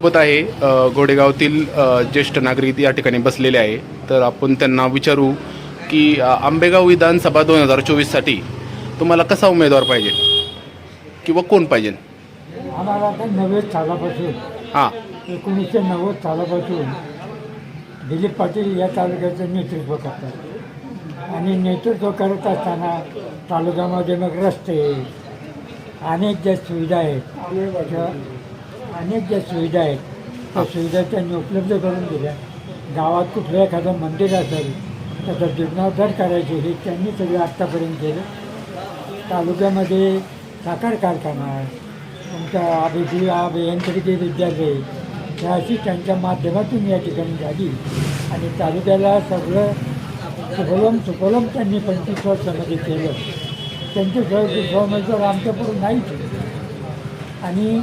आपल्यासोबत आहे अ, ज्येष्ठ नागरिक या ठिकाणी बसलेले आहे. तर आपण त्यांना विचारू की आंबेगाव विधानसभा दोन हजार चोवीससाठी तुम्हाला कसा उमेदवार पाहिजे? किंवा कोण पाहिजे? आम्हाला तर नव्वद सालापासून हां. एकोणीसशे नव्वद सालापासून दिलीप पाटील या तालुक्याचं नेतृत्व करतात. आणि नेतृत्व करत असताना तालुक्यामध्ये मग रस्ते अनेक ज्या सुविधा आहेत अनेक ज्या सुविधा आहेत त्या सुविधा त्यांनी उपलब्ध करून दिल्या. गावात कुठलं एखादं मंदिर असेल त्याचा जीर्णोद्धार करायचे हे त्यांनी सगळं आत्तापर्यंत केलं. तालुक्यामध्ये साखर कारखाना तुमचा अभिजी अभियांत्रिकी विद्यालय ह्या अशी त्यांच्या माध्यमातून या ठिकाणी झाली. आणि तालुक्याला सगळं सुफलम सुफलम त्यांनी पंचवीस वर्षामध्ये केलं. त्यांचे उमेदवार आमच्याकडून नाहीच आणि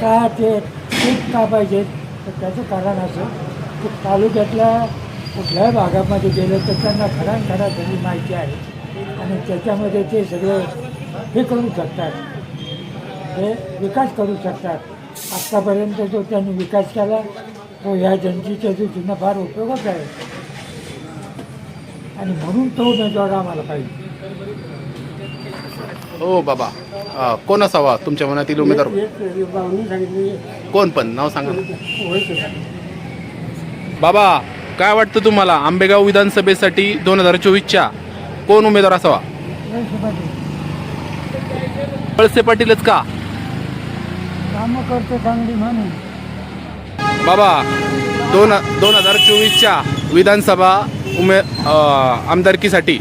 का ते खूप का पाहिजेत तर त्याचं कारण असं की तालुक्यातल्या कुठल्याही भागामध्ये गेलं तर त्यांना खरा सगळी माहिती आहे आणि त्याच्यामध्ये ते सगळं हे करू शकतात. हे विकास करू शकतात. आत्तापर्यंत जो त्यांनी विकास केला तो ह्या जनतेच्या दृष्टीनं फार उपयोगाचा आहे. आणि म्हणून तो उमेदवार आम्हाला पाहिजे. हो बाबा. अ, कोण असावा तुमच्या मनातील उमेदवार? कोण पण? नाव सांगा ना. बाबा काय वाटतं तुम्हाला? आंबेगाव विधानसभेसाठी दोन हजार चोवीसच्या कोण उमेदवार असावा? वळसे पाटीलच का? कामं करतो चांगली म्हणून बाबा दोन दोन हजार चोवीसच्या विधानसभा उमे अ, आमदारकीसाठी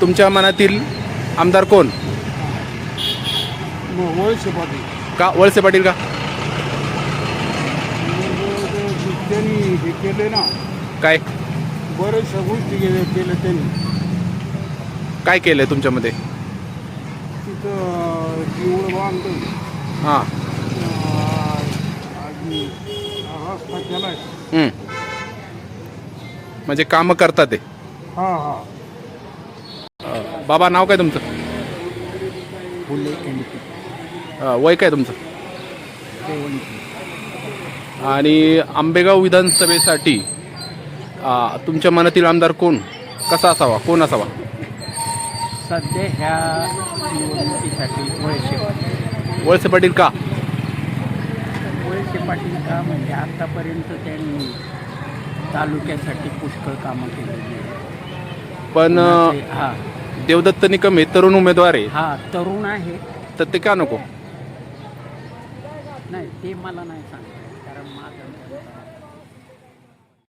तुमच्या मनातील आमदार कोण? वळसे पाटील. का? वळसे पाटील का? त्यांनी हे केले ना. काय? बऱ्याचशा गोष्टी केल्या केल्या त्यांनी. काय केलंय तुमच्यामध्ये? तिथं बांधलं हां. आणि रस्ता केलाय. हं. म्हणजे कामं करतात ते. हा हा. बाबा नाव काय तुमचं? फुले अ, वय काय तुमचं? आणि आंबेगाव विधानसभेसाठी अ, तुमच्या मनातील आमदार कोण? कसा असावा? कोण असावा? सध्या ह्या निवडणुकीसाठी वळसे पाटील. वळसे पाटील का? वळसे पाटील का? म्हणजे आत्तापर्यंत त्यांनी तालुक्यासाठी पुष्कळ कामं केलेली आहेत. पण अ, हा. देवदत्त निकम हे तरुण उमेदवार आहे हा तरुण आहे. तर ते का नको? नाही ते मला नाही सांगता कारण माझं